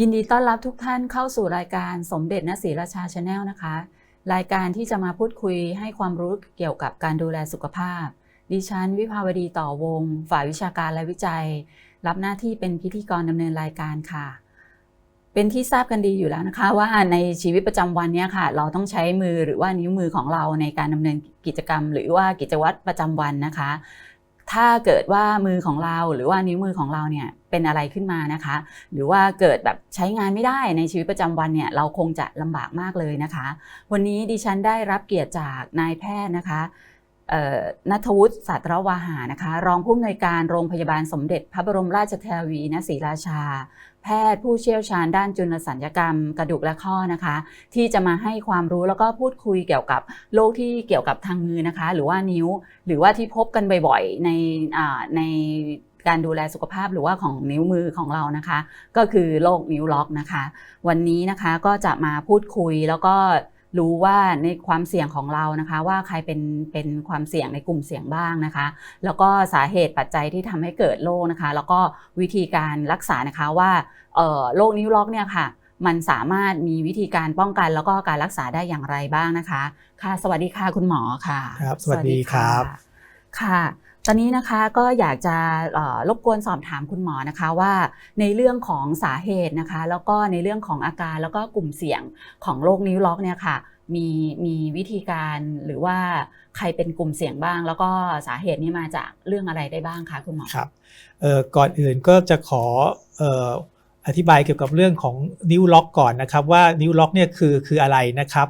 ยินดีต้อนรับทุกท่านเข้าสู่รายการสมเด็จนศรีราชาชาแนลนะคะ รายการที่จะมาพูดคุยให้ความรู้เกี่ยวกับการดูแลสุขภาพ ดิฉันวิภาวดีต่อวง ฝ่ายวิชาการและวิจัย รับหน้าที่เป็นพิธีกรดำเนินรายการค่ะ เป็นที่ทราบกันดีอยู่แล้วนะคะ ว่าในชีวิตประจำวันเนี้ค่ะ เราต้องใช้มือหรือว่านิ้วมือของเราในการดำเนินกิจกรรม หรือว่ากิจวัตรประจำวันนะคะ ถ้าเกิดว่ามือของเราหรือว่านิ้วมือของเราเนี่ย เป็นอะไรขึ้นมานะคะ หรือว่าเกิดแบบใช้งานไม่ได้ในชีวิตประจำวันเนี่ยเราคงจะลำบากมากเลยนะคะ วันนี้ดิฉันได้รับเกียรติจากนายแพทย์นะคะนัทวุฒิสัตรวาหานะคะ รองผู้อำนวยการโรงพยาบาลสมเด็จ พระบรมราชเทวีณศรีราชา แพทย์ผู้เชี่ยวชาญด้านจุลสัญญกรรม กระดูกและข้อนะคะ ที่จะมาให้ความรู้แล้วก็พูดคุยเกี่ยวกับโรคที่เกี่ยวกับทางมือนะคะ หรือว่านิ้ว หรือว่าที่พบกันบ่อยๆในใน การดูแลสุขภาพหรือว่าของนิ้วมือของเรานะคะ ก็คือโรคนิ้วล็อกนะคะ วันนี้นะคะก็จะมาพูดคุยแล้วก็รู้ว่าในความเสี่ยงของเรานะคะ ว่าใครเป็นเป็นความเสี่ยงในกลุ่มเสี่ยงบ้างนะคะ แล้วก็สาเหตุปัจจัยที่ทำให้เกิดโรคนะคะ แล้วก็วิธีการรักษานะคะว่าเอ่อโรคนิ้วล็อกเนี่ยค่ะ มันสามารถมีวิธีการป้องกันแล้วก็การรักษาได้อย่างไรบ้างนะคะ ค่ะ สวัสดีค่ะคุณหมอค่ะ ครับ สวัสดีครับสวัสดีค่ะค่ะ ตอนนี้นะคะก็อยากจะรบกวนสอบถามคุณหมอนะคะว่าในเรื่องของสาเหตุนะคะ แล้วก็ในเรื่องของอาการแล้วก็กลุ่มเสี่ยงของโรคนิ้วล็อกเนี่ยค่ะมีมีวิธีการหรือว่าใครเป็นกลุ่มเสี่ยงบ้าง แล้วก็สาเหตุนี้มาจากเรื่องอะไรได้บ้างคะคุณหมอครับก่อนอื่นก็จะขอออธิบายเกี่ยวกับเรื่องของนิ้วล็อกก่อนนะครับว่านิ้วล็อกเนี่ยคือคืออะไรนะครับ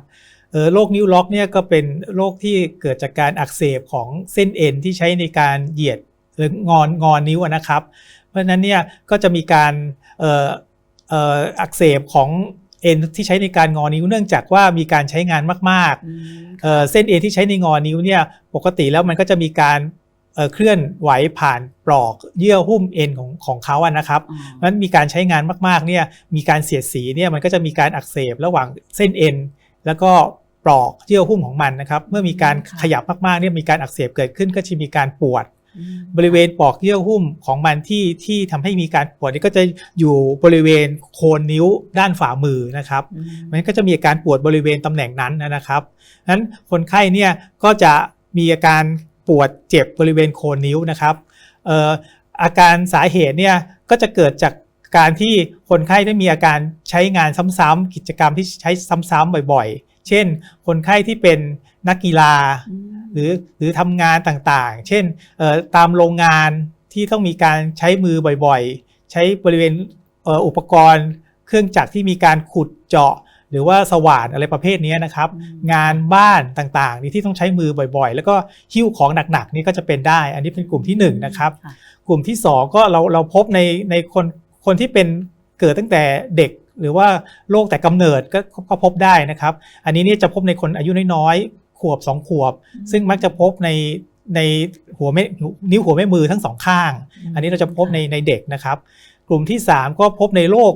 โรคนิ้วล็อกเนี่ยก็เป็นโรคที่เกิดจากการอักเสบของเส้นเอ็นที่ใช้ในการเหยียดหรืองอนงอนนิ้วอะนะครับ เพราะฉะนั้นเนี่ยก็จะมีการเอ่อเอ่ออักเสบของเอ็นที่ใช้ในการงอนิ้วเนื่องจากว่ามีการใช้งานมากอืมๆเอ่อเส้นเอ็นที่ใช้ในงอนิ้วเนี่ยปกติแล้วมันก็จะมีการเอ่อเคลื่อนไหวผ่านปลอกเยื่อหุ้มเอ็นของของเขาอะนะครับอ๋อเพราะฉะนั้นมีการใช้งานมากๆเนี่ยมีการเสียดสีเนี่ยมันก็จะมีการอักเสบระหว่างเส้นเอ็นแล้วก็ ปลอกเยื่อหุ้มของมันนะครับ เมื่อมีการขยับมากๆเนี่ยมีการอักเสบเกิดขึ้นก็จะมีการปวดอืมบริเวณปลอกเยื่อหุ้มของมันที่ที่ทำให้มีการปวดนี่ก็จะอยู่บริเวณโคนนิ้วด้านฝ่ามือนะครับอืมมันก็จะมีอาการปวดบริเวณตำแหน่งนั้นนะครับนั้นคนไข้เนี่ยก็จะมีอาการปวดเจ็บบริเวณโคนนิ้วนะครับเอ่ออาการสาเหตุเนี่ยก็จะเกิดจากการที่คนไข้ได้มีอาการใช้งานซ้ำๆกิจกรรมที่ใช้ซ้ำๆบ่อยๆ เช่น คนไข้ที่เป็นนักกีฬาอืมหรือหรือทำงานต่างๆ เช่นเอ่อตามโรงงานที่ต้องมีการใช้มือบ่อยๆ ใช้บริเวณเอ่ออุปกรณ์ เครื่องจักรที่มีการขุดเจาะ หรือว่าสว่านอะไรประเภทนี้นะครับอืมงานบ้านต่างๆนี่ที่ต้องใช้มือบ่อยๆ แล้วก็หิ้วของหนักๆ นี่ก็จะเป็นได้ อันนี้เป็นกลุ่มที่หนึ่งนะครับค่ะกลุ่มที่สองก็เราเราพบในในคนคนที่เป็นเกิดตั้งแต่เด็ก หรือว่าโรคแต่กำเนิดก็ก็พบได้นะครับ อันนี้เนี่ยจะพบในคนอายุน้อยๆขวบสองขวบ ซึ่งมักจะพบในในหัวแม่นิ้วหัวแม่มือทั้งสองข้าง อันนี้เราจะพบในในเด็กนะครับ กลุ่มที่ 3 ก็พบในโรค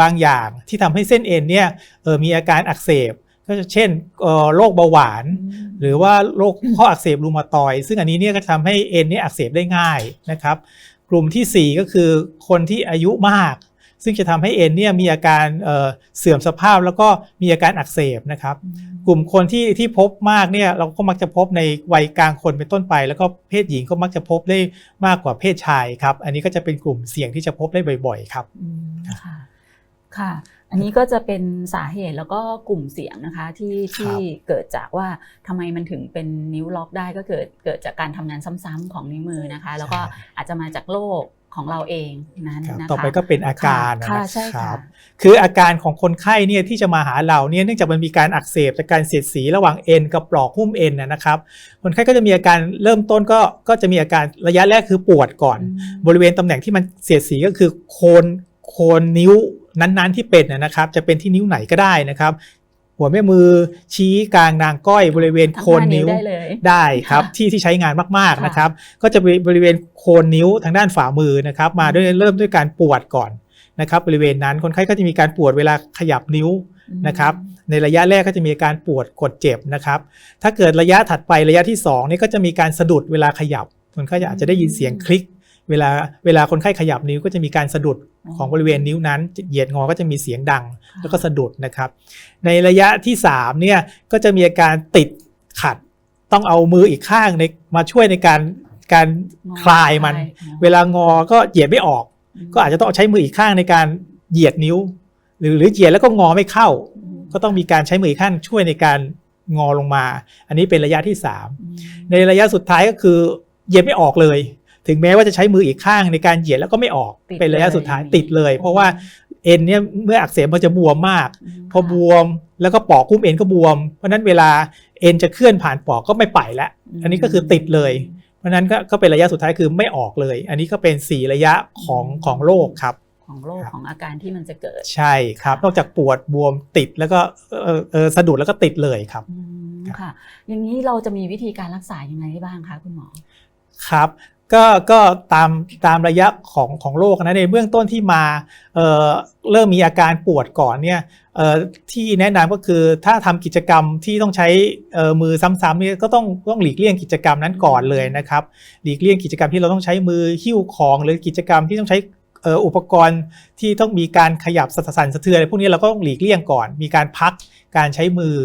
บางอย่างที่ทำให้เส้นเอ็นเนี่ยเออมีอาการอักเสบก็จะเช่นเอ่อโรคเบาหวาน หรือว่าโรคข้ออักเสบรูมาตอยด์ซึ่งอันนี้เนี่ยก็จะทำให้เอ็นเนี่ยอักเสบได้ง่ายนะครับ กลุ่มทีสี่4 ก็คือคนที่อายุมาก ซึ่งจะทำให้เอ็นเนี่ยมีอาการเอ่อเสื่อมสภาพแล้วก็มีอาการอักเสบนะครับ กลุ่มคนที่ที่พบมากเนี่ยเราก็มักจะพบในวัยกลางคนเป็นต้นไป แล้วก็เพศหญิงก็มักจะพบได้มากกว่าเพศชายครับ อันนี้ก็จะเป็นกลุ่มเสี่ยงที่จะพบได้บ่อยๆครับอืมค่ะค่ะ อันนี้ก็จะเป็นสาเหตุแล้วก็กลุ่มเสี่ยงนะคะที่ที่เกิดจากว่าทำไมมันถึงเป็นนิ้วล็อกได้ก็เกิดเกิดจากการทำงานซ้ำๆของนิ้วมือนะคะ แล้วก็อาจจะมาจากโรค ของเราเองนั้นครับนะคะต่อไปก็เป็นอาการค่ะนะใช่คค่ะรับคืออาการของคนไข้เนี่ยที่จะมาหาเราเนี่ยเนื่องจากมันมีการอักเสบจากการเสียดสีระหว่างเอ็นกับปลอกหุ้มเอ็นนะนะครับคนไข้ก็จะมีอาการเริ่มต้นก็ก็จะมีอาการระยะแรกคือปวดก่อนอืมบริเวณตำแหน่งที่มันเสียดสีก็คือโคนโคนนิ้วนั้นๆที่เป็นนะนะครับ จะเป็นที่นิ้วไหนก็ได้นะครับ หัวแม่มือชี้กลางนางก้อยบริเวณทั้งโคนห้านิ้วได้เลยได้ครับค่ะที่ที่ใช้งานมากค่ะๆนะครับ ก็จะเป็นบริเวณโคนนิ้วทางด้านฝ่ามือนะครับมาด้วยเริ่มด้วยการปวดก่อนนะครับบริเวณนั้นคนไข้ก็จะมีการปวดเวลาขยับนิ้วนะครับในระยะแรกก็จะมีอาการปวดกดเจ็บนะครับถ้าเกิดระยะถัดไประยะที่2นี่ก็จะมีการสะดุดเวลาขยับคนไข้อาจจะได้ยินเสียงคลิก เวลาเวลาคนไข้ขยับนิ้วก็จะมีการสะดุดของบริเวณนิ้วนั้น เหยียดงอก็จะมีเสียงดังแล้วก็สะดุดนะครับ ในระยะที่3เนี่ยก็จะมีอาการติดขัดต้องเอามืออีกข้างในมาช่วยในการการคลายมัน เวลางอก็เหยียดไม่ออก ก็อาจจะต้องใช้มืออีกข้างในการเหยียดนิ้ว หรือหรือเหยียดแล้วก็งอไม่เข้า ก็ต้องมีการใช้มืออีกข้างช่วยในการงอลงมา อันนี้เป็นระยะที่ 3 ในระยะสุดท้ายก็คือเหยียดไม่ออกเลย ถึงแม้ว่าจะใช้มืออีกข้างในการเหยียดแล้วก็ไม่ออกติดเป็นระยะสุดท้ายเลยติดเลย เพราะว่าเอ็นเนี่ยเมื่ออักเสบมันจะบวมมาก พอบวมแล้วก็ปอกคุ้มเอ็นก็บวม เพราะฉะนั้นเวลาเอ็นจะเคลื่อนผ่านปอกก็ไม่ไปแล้วอันนี้ก็คือติดเลย เพราะฉะนั้นก็ก็เป็นระยะสุดท้ายคือไม่ออกเลย อันนี้ก็เป็น 4 ระยะของของโรคครับของโรคครับของอาการที่มันจะเกิด ใช่ครับ นอกจากปวดบวมติดแล้วก็เออเออสะดุดแล้วก็ติดเลยครับอืมครับค่ะ อย่างนี้เราจะมีวิธีการรักษายังไงได้บ้างคะคุณหมอครับ ก็ก็ตามตามระยะของของโรคนะในเบื้องต้นที่มาเเริ่มมีอาการปวดก่อนเนี่ยที่แนะนำก็คือถ้าทำกิจกรรมที่ต้องใช้มือซ้ำๆนี่ก็ต้องต้องหลีกเลี่ยงกิจกรรมนั้นก่อนเลยนะครับ หลีกเลี่ยงกิจกรรมที่เราต้องใช้มือหิ้วของหรือกิจกรรมที่ต้องใช้อ,อ,อุปกรณ์ที่ต้องมีการขยับสั่นสะเทือนอะไรพวกนี้เราก็ต้องหลีกเลี่ยงก่อน มีการพักการใช้มือ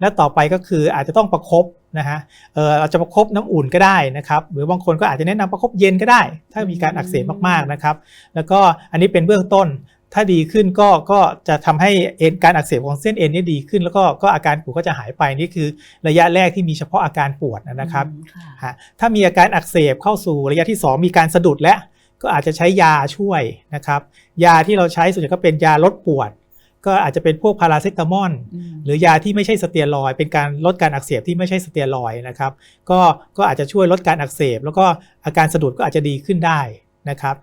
และต่อไปก็คืออาจจะต้องประคบ นะฮะเออเราจะประคบน้ำอุ่นก็ได้นะครับหรือบางคนก็อาจจะแนะนำประคบเย็นก็ได้ ถ้ามีการอักเสบมากๆนะครับ แล้วก็อันนี้เป็นเบื้องต้น ถ้าดีขึ้นก็ก็จะทำให้เอ็นการอักเสบของเส้นเอ็นนี่ดีขึ้น แล้วก็ก็อาการปวดก็จะหายไปนี่คือระยะแรกที่มีเฉพาะอาการปวดนะครับอืมค่ะฮะถ้ามีอาการอักเสบเข้าสู่ระยะที่ 2 มีการสะดุดและก็อาจจะใช้ยาช่วยนะครับ ยาที่เราใช้ส่วนใหญ่ก็เป็นยาลดปวด ก็อาจจะเป็นพวกพาราเซตามอลมหรือยาที่ไม่ใช่สเตียรอยด์เป็นการลดการอักเสบที่ไม่ใช่สเตียรอยด์นะครับก็ก็อาจจะช่วยลดการอักเสบ แล้วก็อาการสะดุดก็อาจจะดีขึ้นได้นะครับ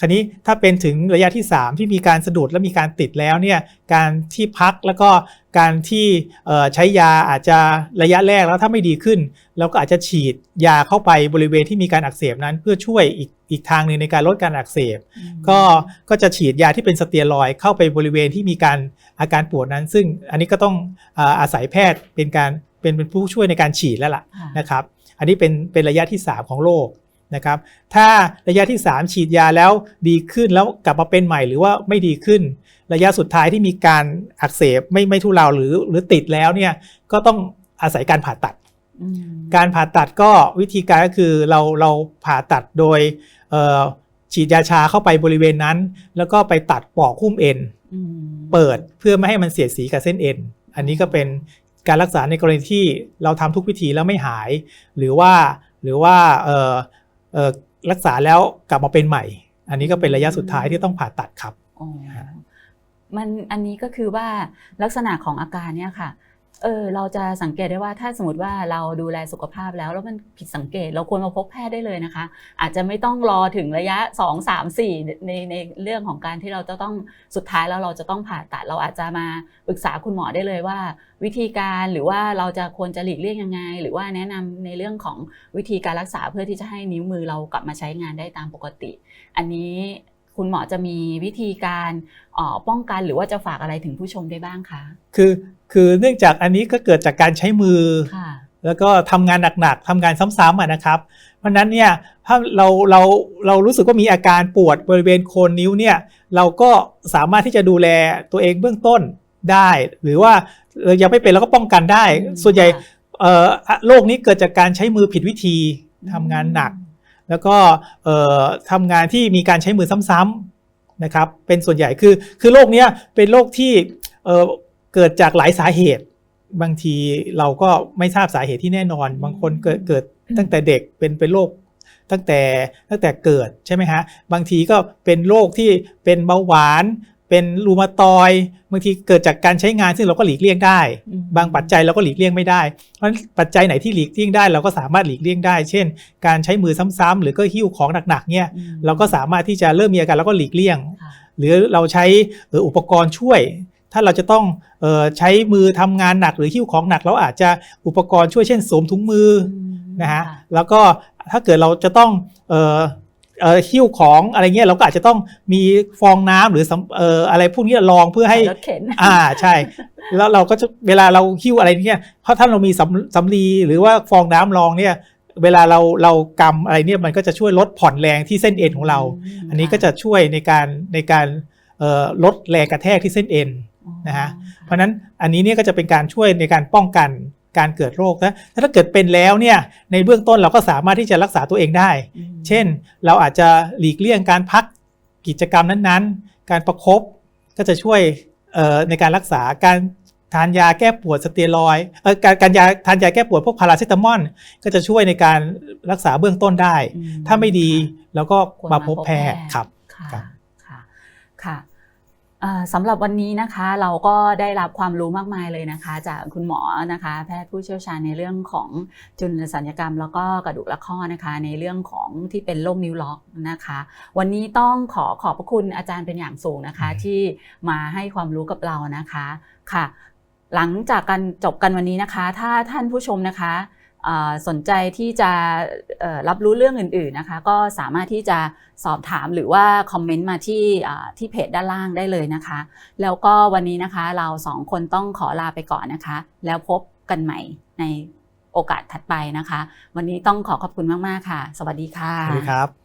คราวนี้ถ้าเป็นถึงระยะที่ 3 ที่มีการสะดุดและมีการติดแล้วเนี่ยการที่พักแล้วก็การที่เอ่อใช้ยาอาจจะระยะแรกแล้วถ้าไม่ดีขึ้นเราก็อาจจะฉีดยาเข้าไปบริเวณที่มีการอักเสบนั้นเพื่อช่วยอีก อีกทางหนึ่งในการลดการอักเสบอืมก็ก็จะฉีดยาที่เป็นสเตียรอยด์เข้าไปบริเวณที่มีการอาการปวดนั้น ซึ่งอันนี้ก็ต้องอาอาศัยแพทย์เป็นการเป็นเป็นผู้ช่วยในการฉีดแล้วล่ะค่ะนะครับ อันนี้เป็นเป็นระยะที่ 3 ของโรคนะครับ ถ้าระยะที่ 3 ฉีดยาแล้วดีขึ้นแล้วกลับมาเป็นใหม่หรือว่าไม่ดีขึ้น ระยะสุดท้ายที่มีการอักเสบไม่ไม่ทุเลาหรือหรือติดแล้วเนี่ยก็ต้องอาศัยการผ่าตัดอืมการผ่าตัดก็วิธีการก็คือเราเราผ่าตัดโดยเอ่อ ฉีดยาชาเข้าไปบริเวณนั้น แล้วก็ไปตัดปอกหุ้มเอ็นอืมเปิดเพื่อไม่ให้มันเสียดสีกับเส้นเอ็น อันนี้ก็เป็นการรักษาในกรณีที่เราทำทุกวิธีแล้วไม่หาย หรือว่าหรือว่าเอ่อเอ่อรักษาแล้วกลับมาเป็นใหม่ อันนี้ก็เป็นระยะสุดท้ายที่ต้องผ่าตัดครับอ๋อฮะมันอันนี้ก็คือว่าลักษณะของอาการเนี่ยค่ะ เออเราจะสังเกตได้ว่าถ้าสมมติว่าเราดูแลสุขภาพแล้วแล้วมันผิดสังเกต เราควรมาพบแพทย์ได้เลยนะคะ อาจจะไม่ต้องรอถึงระยะ 2 3 4 ในในเรื่องของการที่เราจะต้องสุดท้ายแล้วเราจะต้องผ่าตัด เราอาจจะมาปรึกษาคุณหมอได้เลยว่า วิธีการหรือว่าเราจะควรจะหลีกเลี่ยงยังไง หรือว่าแนะนำในเรื่องของวิธีการรักษาเพื่อที่จะให้นิ้วมือเรากลับมาใช้งานได้ตามปกติ อันนี้คุณหมอจะมีวิธีการออป้องกันหรือว่าจะฝากอะไรถึงผู้ชมได้บ้างคะ คือ คือเนื่องจากอันนี้ก็เกิดจากการใช้มือค่ะแล้วก็ทำงานหนักๆทำงานซ้ำๆอะนะครับ เพราะฉะนั้นเนี่ยถ้าเราเราเรารู้สึกว่ามีอาการปวดบริเวณโคนนิ้วเนี่ยเราก็สามารถที่จะดูแลตัวเองเบื้องต้นได้ หรือว่าเอ่อยังไม่เป็นเราก็ป้องกันได้ ส่วนใหญ่เอ่อโรคนี้เกิดจากการใช้มือผิดวิธีทำงานหนัก แล้วก็เอ่อทำงานที่มีการใช้มือซ้ำๆนะครับเป็นส่วนใหญ่คือคือโรคเนี้ยเป็นโรคที่ เอ่อเกิดจากหลายสาเหตุ บางทีเราก็ไม่ทราบสาเหตุที่แน่นอน บางคนเกิดเกิดตั้งแต่เด็กเป็นเป็นโรคตั้งแต่ตั้งแต่เกิดใช่ไหมฮะบางทีก็เป็นโรคที่เป็นเบาหวานเป็นรูมาตอยด์บางทีเกิดจากการใช้งานซึ่งเราก็หลีกเลี่ยงได้อืมบางปัจจัยเราก็หลีกเลี่ยงไม่ได้ เพราะฉะนั้นปัจจัยไหนที่หลีกเลี่ยงได้ เราก็สามารถหลีกเลี่ยงได้ เช่น การใช้มือซ้ำๆหรือก็หิ้วของหนักๆเนี่ยอืมเราก็สามารถที่จะเริ่มมีอาการแล้วก็หลีกเลี่ยงค่ะหรือเราใช้เอ่ออุปกรณ์ช่วย ถ้าเราจะต้องเออใช้มือทำงานหนักหรือหิ้วของหนักเราอาจจะอุปกรณ์ช่วยเช่นสวมถุงมืออมนะฮะค่แล้วก็ถ้าเกิดเราจะต้องเออเออหิ้วของอะไรเงี้ยเราก็อาจจะต้องมีฟองน้ำหรือสำเอออะไรพวกนี้รองเพื่อให้รถเข็นอ่าใช่ แล้วเราก็จะเวลาเราหิ้วอะไรเนี่ยเพราะถ้าเรามีสำสำลีหรือว่าฟองน้ำรองเนี่ยเวลาเราเรากำอะไรเนี่ยมันก็จะช่วยลดผ่อนแรงที่เส้นเอ็นของเรามอันนี้ก็จะช่วยในการในการเอ่อลดแรงกระแทกที่เส้นเอ็น นะฮะเพราะฉะนั้นอันนี้เนี่ยก็จะเป็นการช่วยในการป้องกันการเกิดโรคนะถ้าเกิดเป็นแล้วเนี่ยในเบื้องต้นเราก็สามารถที่จะรักษาตัวเองได้อืมเช่น เราอาจจะหลีกเลี่ยงการพักกิจกรรมนั้นๆ การประคบก็จะช่วยเอ่อในการรักษาการทานยาแก้ปวดสเตียรอยด์เอ่อการการยาทานยาแก้ปวดพวกพาราเซตามอลก็จะช่วยในการรักษาเบื้องต้นได้อืถ้าไม่ดีเราก็ควรมาพบแพทย์ครับค่ะครับค่ะค่ะเอ่อ สำหรับวันนี้นะคะเราก็ได้รับความรู้มากมายเลยนะคะ จากคุณหมอนะคะ แพทย์ผู้เชี่ยวชาญในเรื่องของจุลสัญญกรรม แล้วก็กระดูกและข้อนะคะ ในเรื่องของที่เป็นโรคนิ้วล็อกนะคะ วันนี้ต้องขอขอบพระคุณอาจารย์เป็นอย่างสูงนะคะ ที่มาให้ความรู้กับเรานะคะค่ะ หลังจากการจบกันวันนี้นะคะ ถ้าท่านผู้ชมนะคะเอ่อ สนใจที่จะรับรู้เรื่องอื่นๆนะคะก็สามารถที่จะสอบถามหรือว่าคอมเมนต์มาที่ที่เพจด้านล่างได้เลยนะคะ แล้วก็วันนี้นะคะเราสองคนต้องขอลาไปก่อนนะคะ แล้วพบกันใหม่ในโอกาสถัดไปนะคะ วันนี้ต้องขอขอบคุณมาก ๆ ค่ะ สวัสดีค่ะ สวัสดีครับ